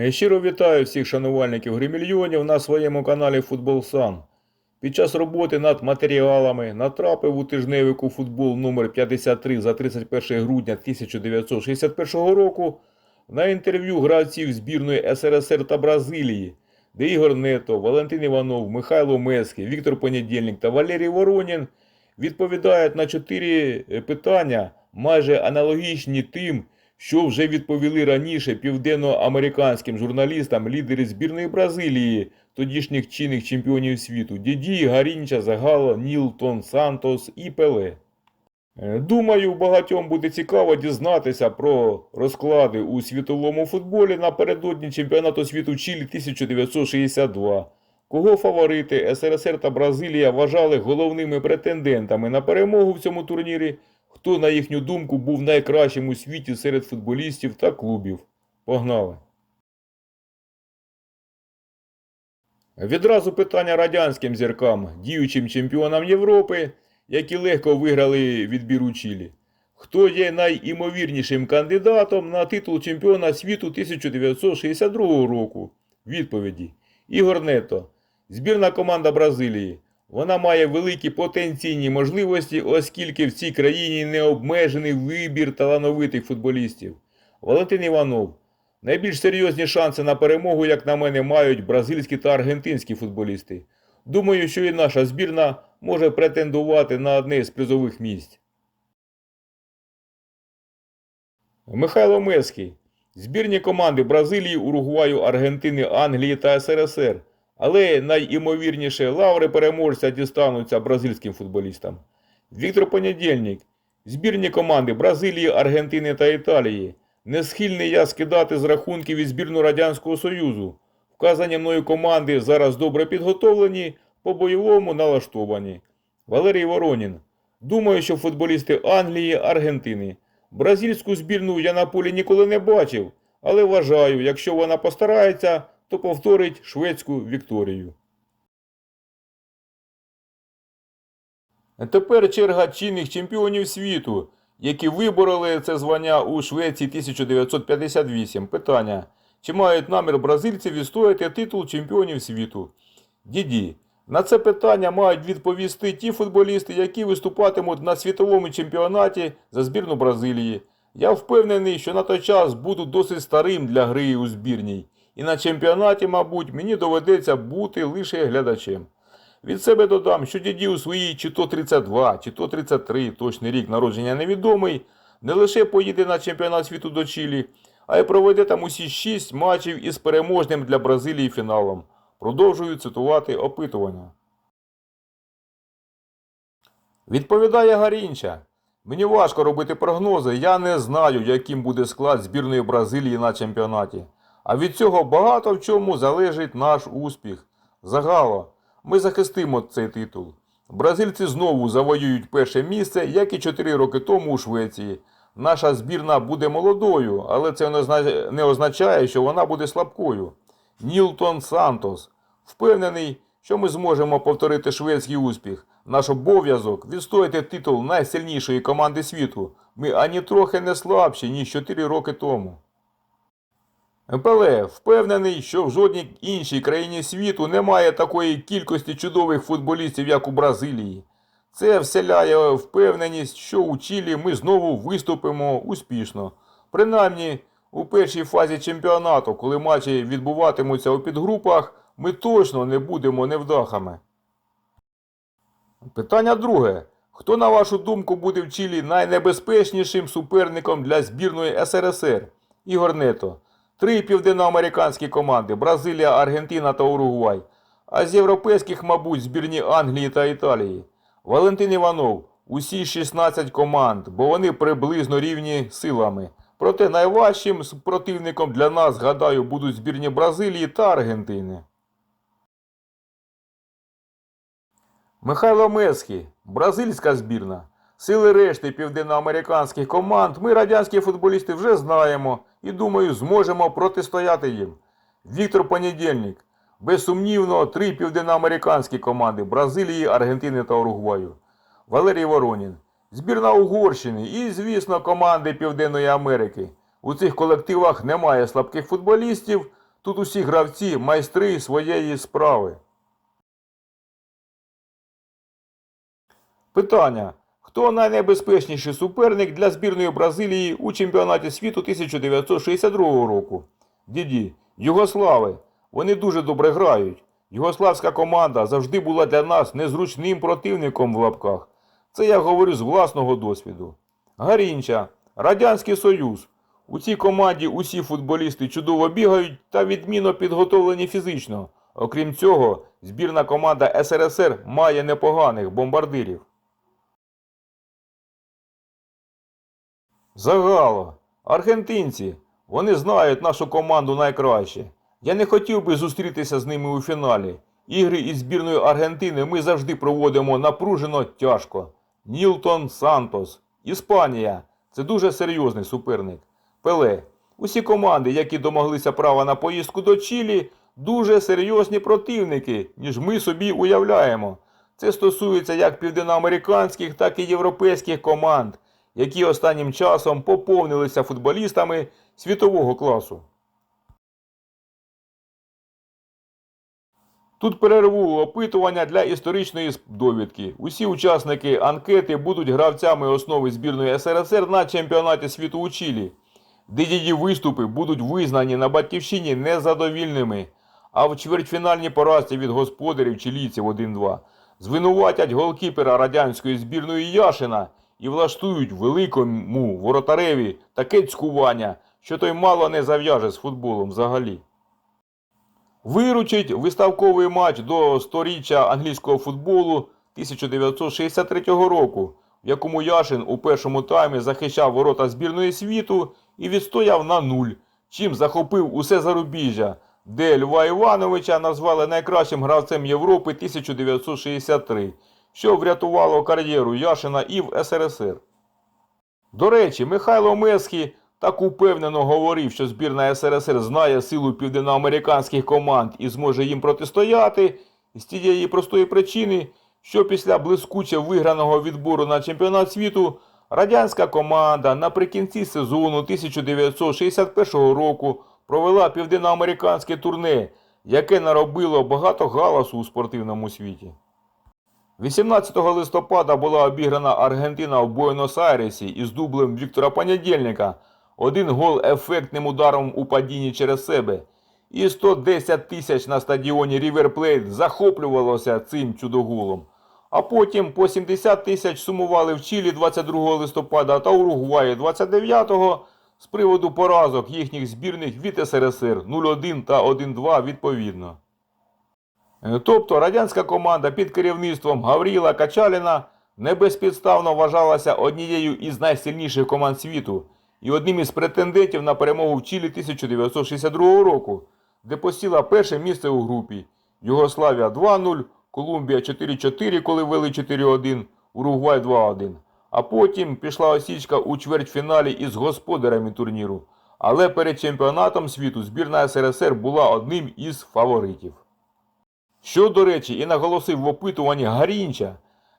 Е, Щиро вітаю всіх шанувальників гримільйонів на своєму каналі Футбол Сан. Під час роботи над матеріалами натрапив у тижневику футбол номер 53 за 31 грудня 1961 року на інтерв'ю гравців збірної СРСР та Бразилії, де Ігор Нето, Валентин Іванов, Михайло Мески, Віктор Понедільник та Валерій Воронін відповідають на чотири е, питання, майже аналогічні тим, що вже відповіли раніше південноамериканським журналістам лідери збірної Бразилії, тодішніх чинних чемпіонів світу Діді, Гарінча, Загало, Нілтон, Сантос і Пеле. Е, Думаю, багатьом буде цікаво дізнатися про розклади у світовому футболі напередодні чемпіонату світу Чилі 1962. Кого фаворити СРСР та Бразилія вважали головними претендентами на перемогу в цьому турнірі, хто, на їхню думку, був найкращим у світі серед футболістів та клубів. Погнали! Відразу питання радянським зіркам, діючим чемпіонам Європи, які легко виграли відбір у Чилі. Хто є найімовірнішим кандидатом на титул чемпіона світу 1962 року? Відповіді. Ігор Нето. Збірна команда Бразилії. Вона має великі потенційні можливості, оскільки в цій країні необмежений вибір талановитих футболістів. Валентин Іванов. Найбільш серйозні шанси на перемогу, як на мене, мають бразильські та аргентинські футболісти. Думаю, що і наша збірна може претендувати на одне з призових місць. Михайло Меский. Збірні команди Бразилії, Уругваю, Аргентини, Англії та СРСР. Але найімовірніше лаври переможця дістануться бразильським футболістам. Віктор Понедільник. Збірні команди Бразилії, Аргентини та Італії. Не схильний я скидати з рахунків від збірну Радянського Союзу. Вказані мною команди зараз добре підготовлені, по-бойовому налаштовані. Валерій Воронін. Думаю, що футболісти Англії, Аргентини. Бразильську збірну я на полі ніколи не бачив, але вважаю, якщо вона постарається, то повторить шведську Вікторію. Тепер черга чинних чемпіонів світу, які вибороли це звання у Швеції 1958. Питання. Чи мають намір бразильці відстояти титул чемпіонів світу? Діді. На це питання мають відповісти ті футболісти, які виступатимуть на світовому чемпіонаті за збірну Бразилії. Я впевнений, що на той час буду досить старим для гри у збірній. І на чемпіонаті, мабуть, мені доведеться бути лише глядачем. Від себе додам, що діді у своїй чи то 32, чи то 33, точний рік народження невідомий, не лише поїде на чемпіонат світу до Чилі, а й проведе там усі 6 матчів із переможним для Бразилії фіналом. Продовжую цитувати опитування. Відповідає Гарінча. Мені важко робити прогнози, я не знаю, яким буде склад збірної Бразилії на чемпіонаті. А від цього багато в чому залежить наш успіх. Загало, ми захистимо цей титул. Бразильці знову завоюють перше місце, як і 4 роки тому у Швеції. Наша збірна буде молодою, але це не означає, що вона буде слабкою. Нілтон Сантос. Впевнений, що ми зможемо повторити шведський успіх. Наш обов'язок відстояти титул найсильнішої команди світу. Ми ані трохи не слабші, ніж 4 роки тому. Пеле впевнений, що в жодній іншій країні світу немає такої кількості чудових футболістів, як у Бразилії. Це вселяє впевненість, що у Чилі ми знову виступимо успішно. Принаймні, у першій фазі чемпіонату, коли матчі відбуватимуться у підгрупах, ми точно не будемо невдахами. Питання друге. Хто, на вашу думку, буде в Чилі найнебезпечнішим суперником для збірної СРСР? Ігор Нето. Три південноамериканські команди Бразилія, Аргентина та Уругвай. А з європейських, мабуть, збірні Англії та Італії. Валентин Іванов. Усі 16 команд, бо вони приблизно рівні силами. Проте найважчим противником для нас, гадаю, будуть збірні Бразилії та Аргентини. Михайло Месхі, бразильська збірна. Сили решти південноамериканських команд ми, радянські футболісти, вже знаємо і, думаю, зможемо протистояти їм. Віктор Понедільник. Безсумнівно, три південноамериканські команди Бразилії, Аргентини та Уругваю. Валерій Воронін. Збірна Угорщини і, звісно, команди Південної Америки. У цих колективах немає слабких футболістів, Тут усі гравці майстри своєї справи. Питання. Хто найнебезпечніший суперник для збірної Бразилії у чемпіонаті світу 1962 року? Діді, Югослави. Вони дуже добре грають. Югославська команда завжди була для нас незручним противником в лапках. Це я говорю з власного досвіду. Гарінча, Радянський Союз. У цій команді усі футболісти чудово бігають та відмінно підготовлені фізично. Окрім цього, збірна команда СРСР має непоганих бомбардирів. Загало. Аргентинці. Вони знають нашу команду найкраще. Я не хотів би зустрітися з ними у фіналі. Ігри із збірною Аргентини ми завжди проводимо напружено тяжко. Нілтон Сантос. Іспанія. Це дуже серйозний суперник. Пеле. Усі команди, які домоглися права на поїздку до Чилі, дуже серйозні противники, ніж ми собі уявляємо. Це стосується як південноамериканських, так і європейських команд, які останнім часом поповнилися футболістами світового класу. Тут перерву опитування для історичної довідки. Усі учасники анкети будуть гравцями основи збірної СРСР на чемпіонаті світу у Чилі, де її виступи будуть визнані на батьківщині незадовільними, а в чвертьфінальній поразці від господарів чилійців 1-2 звинуватять голкіпера радянської збірної Яшина і влаштують великому воротареві таке цькування, що той мало не зав'яже з футболом взагалі. Виручить виставковий матч до сторіччя англійського футболу 1963 року, в якому Яшин у першому таймі захищав ворота збірної світу і відстояв на нуль, чим захопив усе зарубіжжя, де Льва Івановича назвали найкращим гравцем Європи 1963, що врятувало кар'єру Яшина і в СРСР. До речі, Михайло Месхі так упевнено говорив, що збірна СРСР знає силу південноамериканських команд і зможе їм протистояти з тієї простої причини, що після блискуче виграного відбору на чемпіонат світу радянська команда наприкінці сезону 1961 року провела південноамериканське турне, яке наробило багато галасу у спортивному світі. 18 листопада була обіграна Аргентина в Буенос-Айресі із дублем Віктора Понедільника. Один гол ефектним ударом у падінні через себе. І 110 тисяч на стадіоні Plate захоплювалося цим чудоголом. А потім по 70 тисяч сумували в Чилі 22 листопада та Уругваї 29-го з приводу поразок їхніх збірних від СРСР 0-1 та 1-2 відповідно. Тобто радянська команда під керівництвом Гавріла Качаліна не безпідставно вважалася однією із найсильніших команд світу і одним із претендентів на перемогу в Чилі 1962 року, де посіла перше місце у групі Югославія 2-0, Колумбія 4-4, коли вели 4-1, Уругвай 2-1. А потім пішла осічка у чвертьфіналі із господарями турніру. Але перед чемпіонатом світу збірна СРСР була одним із фаворитів. Що, до речі, і наголосив в опитуванні Гарінча,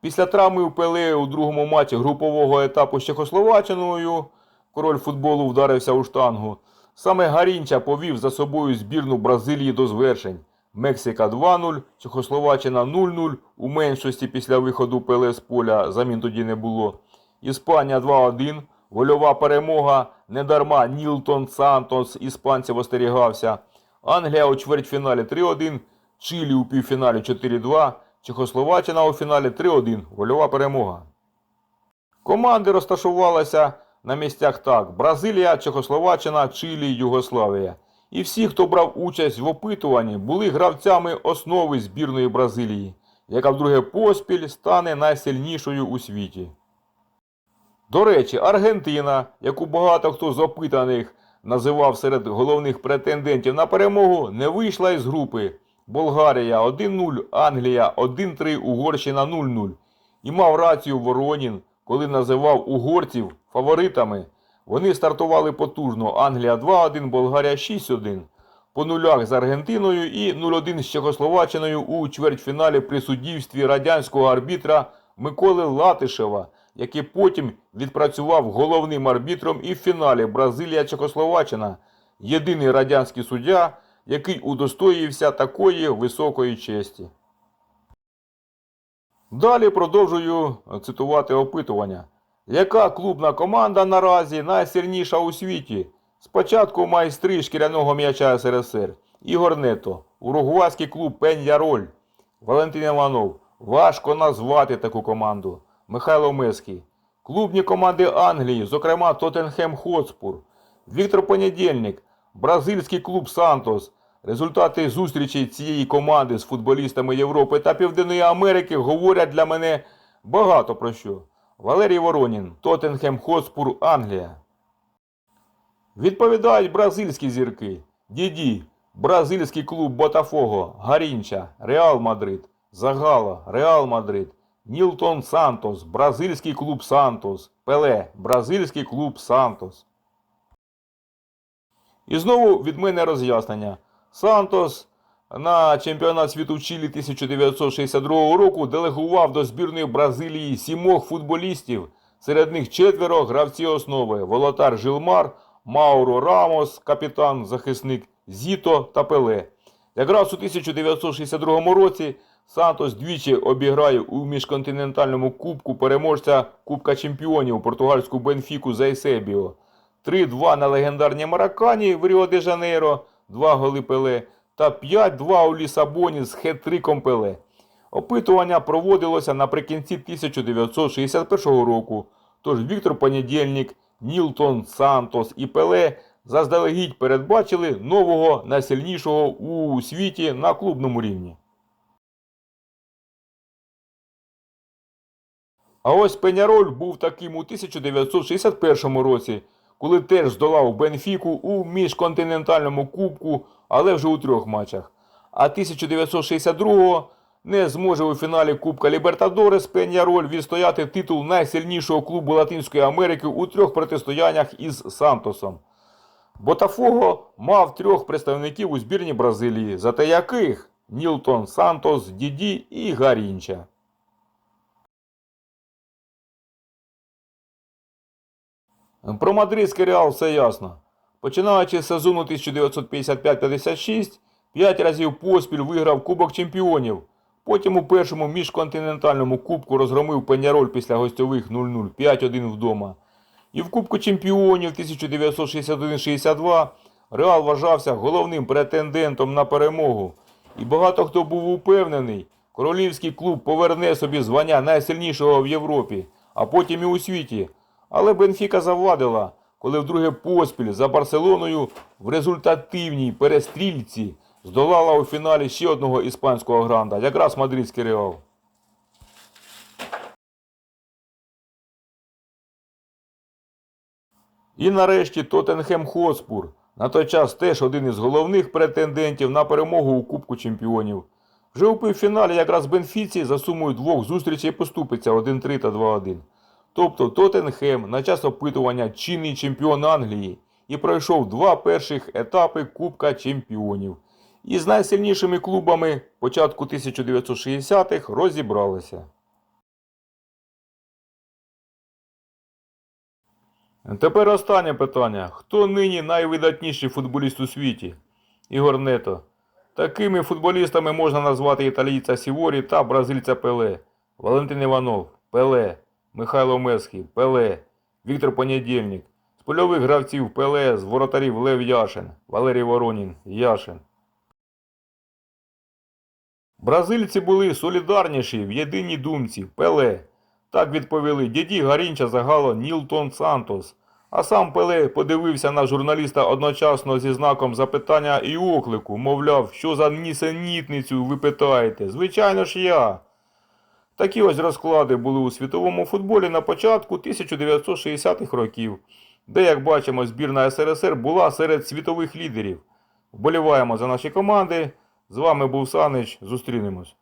після травми у Пеле у другому матчі групового етапу з Чехословаччиною король футболу вдарився у штангу. Саме Гарінча повів за собою збірну Бразилії до звершень. Мексика 2-0, Чехословаччина 0-0 у меншості після виходу Пеле з поля, замін тоді не було. Іспанія 2-1, гольова перемога, недарма Нілтон Сантос іспанців остерігався. Англія у чвертьфіналі 3-1, Чилі у півфіналі 4-2, Чехословаччина у фіналі 3-1, гольова перемога. Команди розташувалися на місцях так: Бразилія, Чехословаччина, Чилі, Югославія. І всі, хто брав участь в опитуванні, були гравцями основи збірної Бразилії, яка вдруге поспіль стане найсильнішою у світі. До речі, Аргентина, яку багато хто з опитаних називав серед головних претендентів на перемогу, не вийшла із групи. Болгарія 1-0, Англія 1-3, Угорщина 0-0. І мав рацію Воронін, коли називав угорців фаворитами. Вони стартували потужно. Англія 2-1, Болгарія 6-1. По нулях з Аргентиною і 0-1 з Чехословаччиною у чвертьфіналі при суддівстві радянського арбітра Миколи Латишева, який потім відпрацював головним арбітром і в фіналі Бразилія-Чехословаччина. Єдиний радянський суддя, який удостоївся такої високої честі. Далі продовжую цитувати опитування. Яка клубна команда наразі найсильніша у світі? Спочатку майстри шкіряного м'яча СРСР. Ігор Нето, уругвайський клуб Пеньяроль. Валентин Іванов. Важко назвати таку команду. Михайло Меский. Клубні команди Англії, зокрема Тоттенхем Хотспур. Віктор Понедільник. Бразильський клуб Сантос. Результати зустрічей цієї команди з футболістами Європи та Південної Америки говорять для мене багато про що. Валерій Воронін, Тоттенхем Хотспур, Англія. Відповідають бразильські зірки. Діді, бразильський клуб Ботафого, Гарінча, Реал Мадрид, Загало, Реал Мадрид, Нілтон Сантос, бразильський клуб Сантос, Пеле, бразильський клуб Сантос. І знову від мене роз'яснення. Сантос на чемпіонат світу в Чилі 1962 року делегував до збірної Бразилії сімох футболістів. Серед них четверо гравці основи: Волотар Жилмар, Мауро Рамос, капітан, захисник Зіто та Пеле. Якраз у 1962 році Сантос двічі обіграє у міжконтинентальному кубку переможця Кубка чемпіонів португальську Бенфіку за Есебіо. 3-2 на легендарній Маракані в Ріо-де-Жанейро, 2 голи Пеле та 5-2 у Лісабоні з хет-триком Пеле. Опитування проводилося наприкінці 1961 року. Тож Віктор Понедільник, Нілтон Сантос і Пеле заздалегідь передбачили нового найсильнішого у світі на клубному рівні. А ось Пеняроль був таким у 1961 році, коли теж здолав Бенфіку у міжконтинентальному кубку, але вже у трьох матчах. А 1962-го не зможе у фіналі Кубка Лібертадорес Пеняроль відстояти титул найсильнішого клубу Латинської Америки у трьох протистояннях із Сантосом. Ботафого мав трьох представників у збірні Бразилії, зате яких Нілтон Сантос, Діді і Гарінча. Про мадридський реал все ясно. Починаючи з сезону 1955-56, 5 разів поспіль виграв Кубок Чемпіонів. Потім у першому міжконтинентальному кубку розгромив Пеняроль після гостьових 0-0 5-1 вдома. І в Кубку Чемпіонів 1961-62 Реал вважався головним претендентом на перемогу. І багато хто був упевнений, королівський клуб поверне собі звання найсильнішого в Європі, а потім і у світі. Але Бенфіка завадила, коли вдруге поспіль за Барселоною в результативній перестрільці здолала у фіналі ще одного іспанського гранда, якраз мадридський Реал. І нарешті Тоттенхем Хотспур, на той час теж один із головних претендентів на перемогу у Кубку Чемпіонів. Вже у півфіналі якраз Бенфіці за сумою двох зустрічей поступиться 1-3 та 2-1. Тобто Тоттенхем на час опитування чинний чемпіон Англії і пройшов два перших етапи Кубка Чемпіонів. І з найсильнішими клубами початку 1960-х розібралися. Тепер останнє питання. Хто нині найвидатніший футболіст у світі? Ігор Нето. Такими футболістами можна назвати італійця Сіворі та бразильця Пеле. Валентин Іванов, Пеле, Михайло Месхів, Пеле, Віктор Понедільник. З польових гравців Пеле, з воротарів Лев Яшин, Валерій Воронін, Яшин. Бразильці були солідарніші в єдиній думці Пеле. Так відповіли діді Гарінча загало Нілтон Сантос. А сам Пеле подивився на журналіста одночасно зі знаком запитання і оклику, мовляв, що за нісенітницю ви питаєте? Звичайно ж я. Такі ось розклади були у світовому футболі на початку 1960-х років, де, як бачимо, збірна СРСР була серед світових лідерів. Вболіваємо за наші команди. З вами був Санич. Зустрінемось.